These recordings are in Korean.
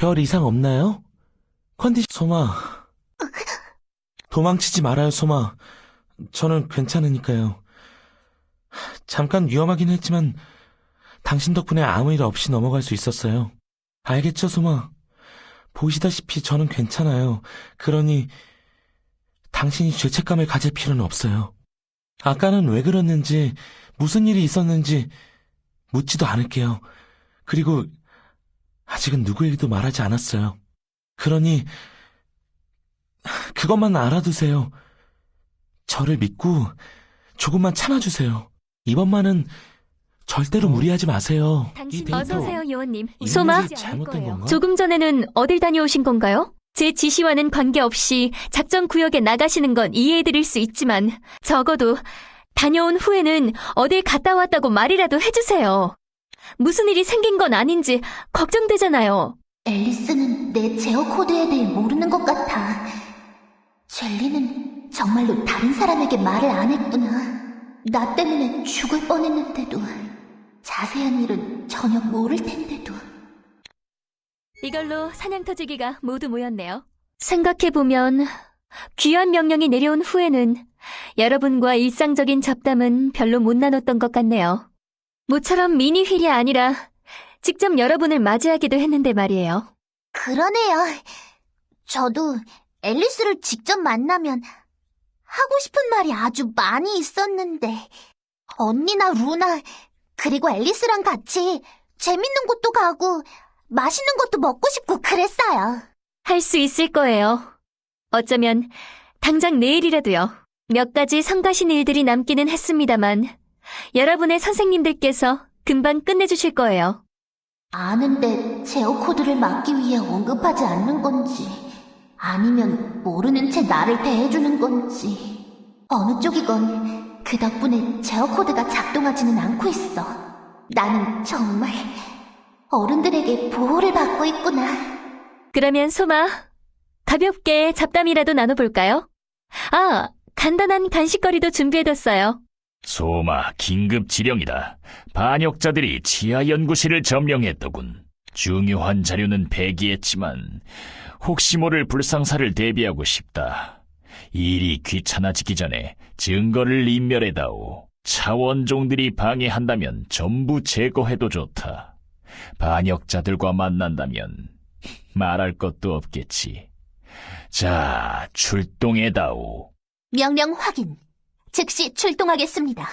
별 이상 없나요? 컨디션, 소마. 도망치지 말아요, 소마. 저는 괜찮으니까요. 잠깐 위험하긴 했지만, 당신 덕분에 아무 일 없이 넘어갈 수 있었어요. 알겠죠, 소마? 보시다시피 저는 괜찮아요. 그러니, 당신이 죄책감을 가질 필요는 없어요. 아까는 왜 그랬는지, 무슨 일이 있었는지 묻지도 않을게요. 그리고 아직은 누구에게도 말하지 않았어요. 그러니 그것만 알아두세요. 저를 믿고 조금만 참아주세요. 이번만은 절대로 무리하지 마세요. 당신 데이터 어서 오세요, 요원님. 이 소마, 잘못된 건가? 조금 전에는 어딜 다녀오신 건가요? 제 지시와는 관계없이 작전 구역에 나가시는 건 이해해드릴 수 있지만 적어도 다녀온 후에는 어딜 갔다 왔다고 말이라도 해주세요. 무슨 일이 생긴 건 아닌지 걱정되잖아요. 앨리스는 내 제어 코드에 대해 모르는 것 같아. 젤리는 정말로 다른 사람에게 말을 안 했구나. 나 때문에 죽을 뻔했는데도 자세한 일은 전혀 모를 텐데도. 이걸로 사냥 터지기가 모두 모였네요. 생각해보면 귀한 명령이 내려온 후에는 여러분과 일상적인 잡담은 별로 못 나눴던 것 같네요. 모처럼 미니 휠이 아니라 직접 여러분을 맞이하기도 했는데 말이에요. 그러네요. 저도 앨리스를 직접 만나면 하고 싶은 말이 아주 많이 있었는데 언니나 루나 그리고 앨리스랑 같이 재밌는 곳도 가고 맛있는 것도 먹고 싶고 그랬어요. 할 수 있을 거예요. 어쩌면 당장 내일이라도요. 몇 가지 성가신 일들이 남기는 했습니다만 여러분의 선생님들께서 금방 끝내주실 거예요. 아는데 제어 코드를 막기 위해 언급하지 않는 건지 아니면 모르는 채 나를 대해주는 건지 어느 쪽이건 그 덕분에 제어 코드가 작동하지는 않고 있어. 나는 정말 어른들에게 보호를 받고 있구나. 그러면 소마, 가볍게 잡담이라도 나눠볼까요? 아, 간단한 간식거리도 준비해뒀어요. 소마, 긴급 지령이다. 반역자들이 지하 연구실을 점령했더군. 중요한 자료는 폐기했지만 혹시 모를 불상사를 대비하고 싶다. 일이 귀찮아지기 전에 증거를 인멸해다오. 차원종들이 방해한다면 전부 제거해도 좋다. 반역자들과 만난다면 말할 것도 없겠지. 자, 출동해다오. 명령 확인. 즉시 출동하겠습니다.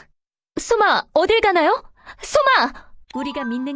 소마, 어딜 가나요? 소마! 우리가 믿는